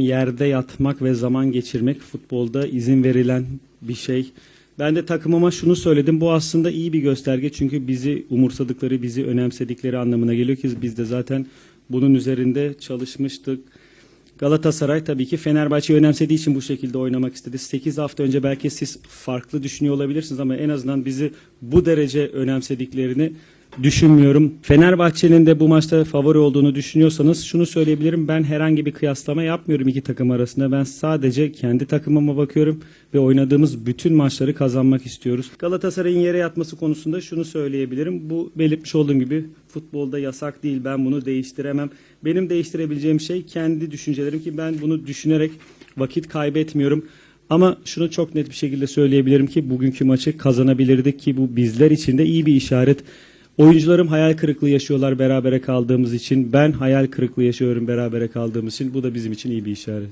Yerde yatmak ve zaman geçirmek futbolda izin verilen bir şey. Ben de takımıma şunu söyledim. Bu aslında iyi bir gösterge. Çünkü bizi umursadıkları, bizi önemsedikleri anlamına geliyor ki biz de zaten bunun üzerinde çalışmıştık. Galatasaray tabii ki Fenerbahçe'yi önemsediği için bu şekilde oynamak istedi. 8 hafta önce belki siz farklı düşünüyor olabilirsiniz ama en azından bizi bu derece önemsediklerini düşünmüyorum. Fenerbahçe'nin de bu maçta favori olduğunu düşünüyorsanız şunu söyleyebilirim. Ben herhangi bir kıyaslama yapmıyorum iki takım arasında. Ben sadece kendi takımıma bakıyorum ve oynadığımız bütün maçları kazanmak istiyoruz. Galatasaray'ın yere yatması konusunda şunu söyleyebilirim. Bu belirtmiş olduğum gibi futbolda yasak değil. Ben bunu değiştiremem. Benim değiştirebileceğim şey kendi düşüncelerim ki ben bunu düşünerek vakit kaybetmiyorum. Ama şunu çok net bir şekilde söyleyebilirim ki bugünkü maçı kazanabilirdik ki bu bizler için de iyi bir işaret. Oyuncularım hayal kırıklığı yaşıyorlar berabere kaldığımız için. Ben hayal kırıklığı yaşıyorum berabere kaldığımız için. Bu da bizim için iyi bir işaret.